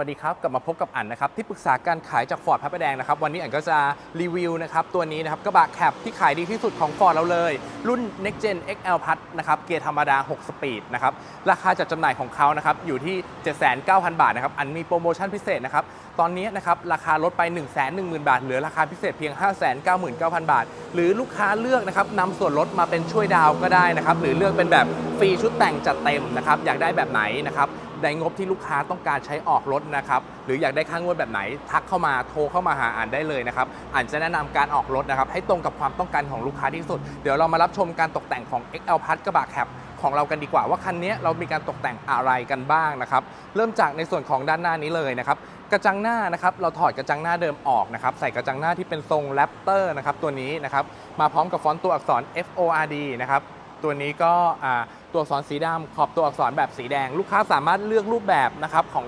วัสดีครับ กลับมาพบกับอั๋นนะครับ ที่ปรึกษาการขายจากฟอร์ดพระประแดงนะครับ วันนี้อั๋นก็จะรีวิวนะครับ ตัวนี้นะครับกระบะแคปที่ขายดีที่สุดของฟอร์ดเราเลย รุ่น Next Gen XL Plus นะครับ เกียร์ธรรมดา 6 สปีดนะครับ ราคาจัดจำหน่ายของเขานะครับ อยู่ที่ 79,000 บาทนะครับ อันมีโปรโมชั่นพิเศษนะครับ ตอนนี้นะครับ ราคาลดไป 1 1 0 0 0 0 บาท เหลือราคาพิเศษเพียง 599,000 บาท หรือลูกค้าเลือกนะครับนำส่วนลดมาเป็นช่วยดาวก็ได้นะครับหรือเลือกเป็นแบบฟรีชุดแต่งจัดเต็มนะครับอยากได้แบบไหนนะครับ ในงบที่ลูกค้าต้องการใช้ออกรถนะครับหรืออยากได้ค่างวดแบบไหน ทักเข้ามาโทรเข้ามาหาอ่านได้เลยนะครับอ่านจะแนะนำการออกรถนะครับให้ตรงกับความต้องการของลูกค้าที่สุด เดี๋ยวเรามารับชมการตกแต่งของ XL Plus กระบะแคปของเรากันดีกว่าว่าคันนี้เรามีการตกแต่งอะไรกันบ้างนะครับเริ่มจากในส่วนของด้านหน้านี้เลยนะครับกระจังหน้านะครับเราถอดกระจังหน้าเดิมออกนะครับใส่กระจังหน้าที่เป็นทรงแรปเตอร์นะครับตัวนี้นะครับมาพร้อมกับฟอนต์ตัวอักษร F O R D นะครับ ตัวนี้ก็ตัวอักษรสีดำขอบตัวอักษรแบบสีแดง ลูกค้าสามารถเลือกรูปแบบนะครับของ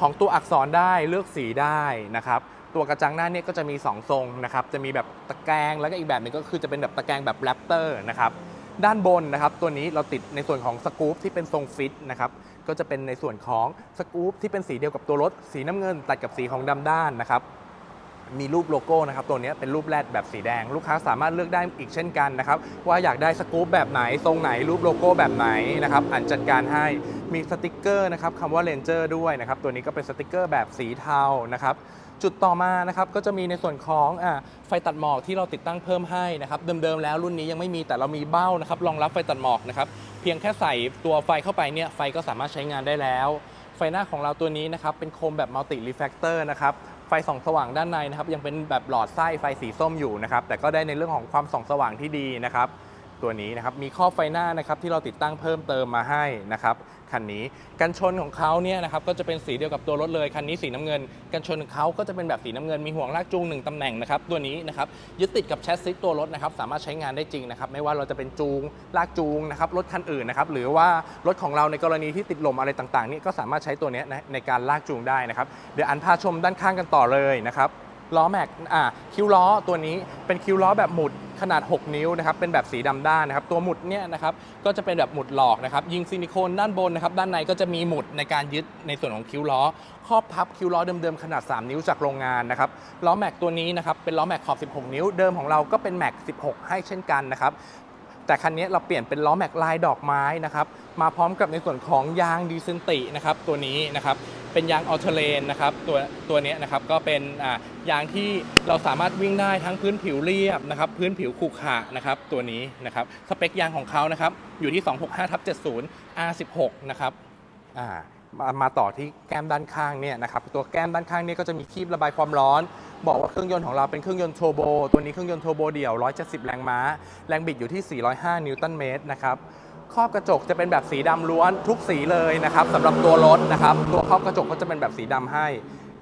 ของตัวอักษรได้เลือกสีได้นะครับตัวกระจังหน้าเนี่ยก็จะมี 2 ทรงนะครับ จะมีแบบตะแกรงแล้วก็อีกแบบหนึงก็คือจะเป็นแบบตะแกรงแบบแรปเตอร์นะครับ ด้านบนนะครับ ตัวนี้เราติดในส่วนของสกู๊ปที่เป็นทรงฟิตนะครับ ก็จะเป็นในส่วนของสกู๊ปที่เป็นสีเดียวกับตัวรถ สีน้ำเงินตัดกับสีของดำด้านนะครับ มีรูปโลโก้นะครับตัวนี้เป็นรูปแรดแบบสีแดง ลูกค้าสามารถเลือกได้อีกเช่นกันนะครับว่าอยากได้สกู๊ปแบบไหนทรงไหนรูปโลโก้แบบไหนนะครับอันจัดการให้มีสติกเกอร์นะครับคำว่าเลนเจอร์ด้วยนะครับตัวนี้ก็เป็นสติกเกอร์แบบสีเทานะครับจุดต่อมานะครับก็จะมีในส่วนของอไฟตัดหมอกที่เราติดตั้งเพิ่มให้นะครับเดิมๆแล้วรุ่นนี้ยังไม่มีแต่เรามีเบ้านะครับรองรับไฟตัดหมอกนะครับเพียงแค่ใส่ตัวไฟเข้าไปเนี่ยไฟก็สามารถใช้งานได้แล้ว ไฟหน้าของเราตัวนี้นะครับเป็นโคมแบบมัลติรีแฟกเตอร์นะครับ ไฟส่องสว่างด้านในนะครับยังเป็นแบบหลอดไส้ไฟสีส้มอยู่นะครับแต่ก็ได้ในเรื่องของความส่องสว่างที่ดีนะครับ ตัวนี้นะครับมีข้อบไฟหน้านะครับที่เราติดตั้งเพิ่มเติมมาให้นะครับคันนี้กันชนของเขาเนี่ยนะครับก็จะเป็นสีเดียวกับตัวรถเลยคันนี้สีน้ำเงิน กันชนของเขาก็จะเป็นแบบสีน้ำเงินมีห่วงลากจูงหนึ่งตำแหน่งนะครับตัวนี้นะครับยึดติดกับแชสซิสตัวรถนะครับสามารถใช้งานได้จริงนะครับไม่ว่าเราจะเป็นจูงลากจูงนะครับรถคันอื่นนะครับหรือว่ารถของเราในกรณีที่ติดลมอะไรต่างๆนี่ก็สามารถใช้ตัวนี้ในการลากจูงได้นะครับเดี๋ยวอันพาชมด้านข้างกันต่อเลยนะครับ ล้อแม็กอ่าคิ้วล้อตัวนี้เป็นคิ้วล้อแบบหมุดขนาด 6 นิ้วนะครับเป็นแบบสีดำด้านนะครับตัวหมุดเนี่ยนะครับก็จะเป็นแบบหมุดหลอกนะครับยิงซิลิโคนด้านบนนะครับด้านในก็จะมีหมุดในการยึดในส่วนของคิ้วล้อครอบพับคิ้วล้อเดิมๆขนาด 3 นิ้วจากโรงงานนะครับล้อแม็กตัวนี้นะครับเป็นล้อแม็กขอบ 16 นิ้วเดิมของเราก็เป็นแม็ก 16 ให้เช่นกันนะครับแต่คันนี้เราเปลี่ยนเป็นล้อแม็กลายดอกไม้นะครับมาพร้อมกับในส่วนของยางดีเซนตินะครับตัวนี้นะครับ เป็นยางออเทเลนนะครับตัวตัวนี้นะครับก็เป็นยางที่เราสามารถวิ่งได้ทั้งพื้นผิวเรียบนะครับพื้นผิวขรุขระนะครับตัวนี้นะครับสเปคยางของเขานะครับอยู่ที่ 265ทับ70 R16 นะครับมามาต่อที่แก้มด้านข้างเนี่ยนะครับตัวแก้มด้านข้างเนี่ยก็จะมีคีบระบายความร้อน บอกว่าเครื่องยนต์ของเราเป็นเครื่องยนต์โทโบ ตัวนี้เครื่องยนต์โทโบเดี่ยว 170 แรงม้า แรงบิดอยู่ที่ 405 นิวตันเมตรนะครับ ครอบกระจกจะเป็นแบบสีดำล้วนทุกสีเลยนะครับสำหรับตัวรถนะครับ ตัวครอบกระจกก็จะเป็นแบบสีดำให้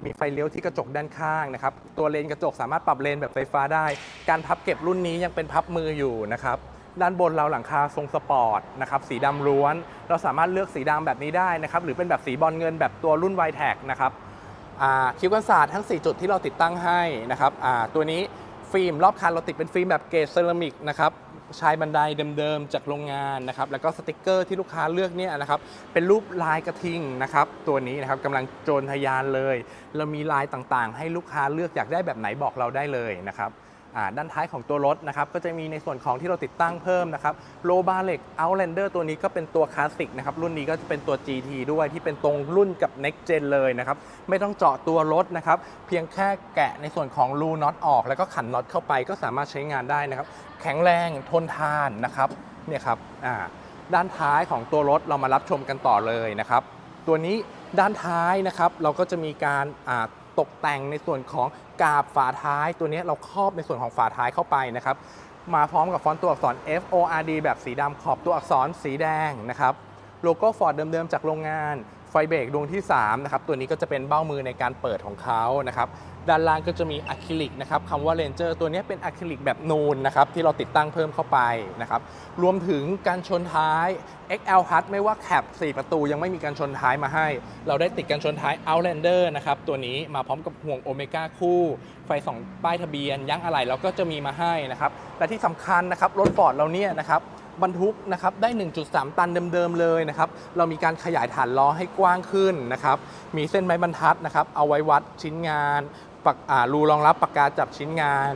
มีไฟเลี้ยวที่กระจกด้านข้างนะครับ ตัวเลนกระจกสามารถปรับเลนแบบไฟฟ้าได้ การพับเก็บรุ่นนี้ยังเป็นพับมืออยู่นะครับด้านบนเราหลังคาทรงสปอร์ตนะครับสีดำล้วน เราสามารถเลือกสีดำแบบนี้ได้นะครับหรือเป็นแบบสีบอลเงินแบบตัวรุ่น y t e c นะครับคิ้วกันศาสตร์ทั้ง 4 จุดที่เราติดตั้งให้นะครับตัวนี้ ฟิล์มรอบคันเราติดเป็นฟิล์มแบบเกรดเซรามิกนะครับชายบันไดเดิมๆจากโรงงานนะครับแล้วก็สติกเกอร์ที่ลูกค้าเลือกเนี่ยนะครับเป็นรูปลายกระทิงนะครับตัวนี้นะครับกำลังโจรทะยานเลย เรามีลายต่างๆ ให้ลูกค้าเลือกอยากได้แบบไหนบอกเราได้เลยนะครับ ด้านท้ายของตัวรถนะครับก็จะมีในส่วนของที่เราติดตั้งเพิ่มนะครับโลบาเล็กเอาแลนเดอร์ตัวนี้ก็เป็นตัวคลาสสิกนะครับรุ่นนี้ก็จะเป็นตัว GT ด้วยที่เป็นตรงรุ่นกับ Next Gen เลยนะครับไม่ต้องเจาะตัวรถนะครับเพียงแค่แกะในส่วนของรูน็อตออก แล้วก็ขันน็อตเข้าไปก็สามารถใช้งานได้นะครับแข็งแรงทนทานนะครับเนี่ยครับอ่าด้านท้ายของตัวรถเรามารับชมกันต่อเลยนะครับ ตัวนี้ด้านท้ายนะครับเราก็จะมีการ ตกแต่งในส่วนของกาบฝาท้าย ตัวนี้เราครอบในส่วนของฝาท้ายเข้าไปนะครับ มาพร้อมกับฟอนต์ตัวอักษร F O R D แบบสีดำขอบตัวอักษรสีแดงนะครับ โลโก้ฟอร์ดเดิมๆจากโรงงาน ไฟเบรกดวงที่3นะครับตัวนี้ก็จะเป็นเบ้ามือในการเปิดของเขานะครับด้านล่างก็จะมีอะคริลิกนะครับคำว่า Ranger ตัวนี้เป็นอะคริลิกแบบนูนนะครับที่เราติดตั้งเพิ่มเข้าไปนะครับรวมถึงการชนท้าย XL Plus ไม่ว่าแคป4ประตูยังไม่มีการชนท้ายมาให้ เราได้ติดการชนท้าย Outlander นะครับตัวนี้มาพร้อมกับห่วงโอเมก้าคู่ไฟส่องป้ายทะเบียนยั้งอะไรเราก็จะมีมาให้นะครับและที่สำคัญนะครับรถฟอร์ดเราเนี่ยนะครับ บรรทุกนะครับได้ 1.3 ตันเดิมๆเลยนะครับเรามีการขยายฐานล้อให้กว้างขึ้นนะครับมีเส้นไม้บรรทัดนะครับเอาไว้วัดชิ้นงานปักรูรองรับปากกาจับชิ้นงาน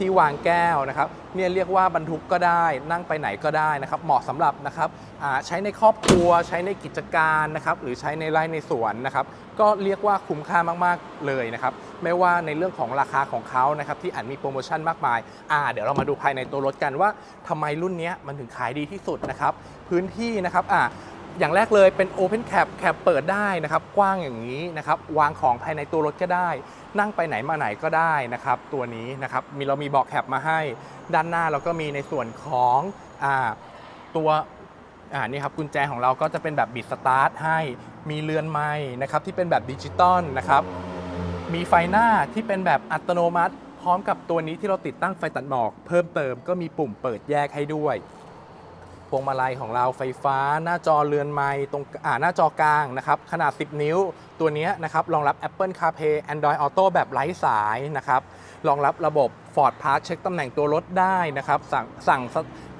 ที่วางแก้วนะครับเนี่ยเรียกว่าบรรทุกก็ได้นั่งไปไหนก็ได้นะครับเหมาะสำหรับนะครับใช้ในครอบครัวใช้ในกิจการนะครับหรือใช้ในไร่ในสวนนะครับก็เรียกว่าคุ้มค่ามากๆเลยนะครับไม่ว่าในเรื่องของราคาของเขานะครับที่อาจมีโปรโมชั่นมากมายอ่าเดี๋ยวเรามาดูภายในตัวรถกันว่าทำไมรุ่นนี้มันถึงขายดีที่สุดนะครับพื้นที่นะครับอ่า อย่างแรกเลยเป็น Open Cap แคปเปิดได้นะครับ กว้างอย่างนี้นะครับ วางของภายในตัวรถก็ได้ นั่งไปไหนมาไหนก็ได้นะครับ ตัวนี้นะครับ มีเรามีเบอกแคปมาให้ ด้านหน้าเราก็มีในส่วนของอ่าตัวอ่านี่ครับกุญแจของเราก็จะเป็นแบบบิดสตาร์ทให้ มีเรือนไม้นะครับที่เป็นแบบดิจิตอลนะครับ มีไฟหน้าที่เป็นแบบอัตโนมัติ พร้อมกับตัวนี้ที่เราติดตั้งไฟตัดหมอก เพิ่มเติมก็มีปุ่มเปิดแยกให้ด้วย พวงมาลัยของเราไฟฟ้า หน้าจอเรือนไม้ตรงอ่าหน้าจอกลางนะครับขนาด 10 นิ้วตัวนี้นะครับรองรับ Apple CarPlay Android Auto แบบไร้สายนะครับรองรับระบบ Ford Pass เช็คตำแหน่งตัวรถได้นะครับสั่งสั่ง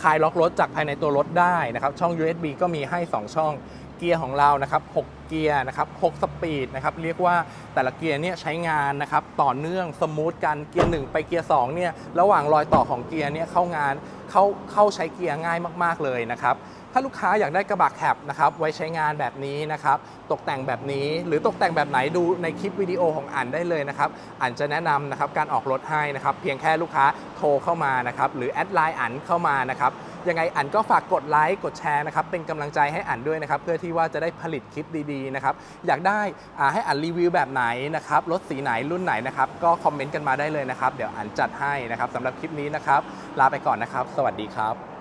คลายล็อกรถจากภายในตัวรถได้นะครับช่อง USB ก็มีให้ 2 ช่อง เกียร์ของเรานะครับ6เกียร์นะครับ6สปีดนะครับเรียกว่าแต่ละเกียร์เนี่ยใช้งานนะครับต่อเนื่องสมูทกันเกียร์ 1 ไปเกียร์2เนี่ยระหว่างรอยต่อของเกียร์เนี่ยเข้างานเข้าเข้าใช้เกียร์ง่ายมาก ๆ เลยนะครับถ้าลูกค้าอยากได้กระบะแคปนะครับไว้ใช้งานแบบนี้นะครับตกแต่งแบบนี้ หรือตกแต่งแบบไหนดูในคลิปวิดีโอของอันได้เลยนะครับอันจะแนะนำนะครับการออกรถให้นะครับเพียงแค่ลูกค้าโทรเข้ามานะครับหรือแอดไลน์อันเข้ามานะครับ ยังไงอันก็ฝากกดไลค์กดแชร์นะครับเป็นกำลังใจให้อันด้วยนะครับเพื่อที่ว่าจะได้ผลิตคลิปดีๆนะครับอยากได้อ่าให้อันรีวิวแบบไหนนะครับรถสีไหนรุ่นไหนนะครับก็คอมเมนต์กันมาได้เลยนะครับเดี๋ยวอันจัดให้นะครับสำหรับคลิปนี้นะครับลาไปก่อนนะครับ สวัสดีครับ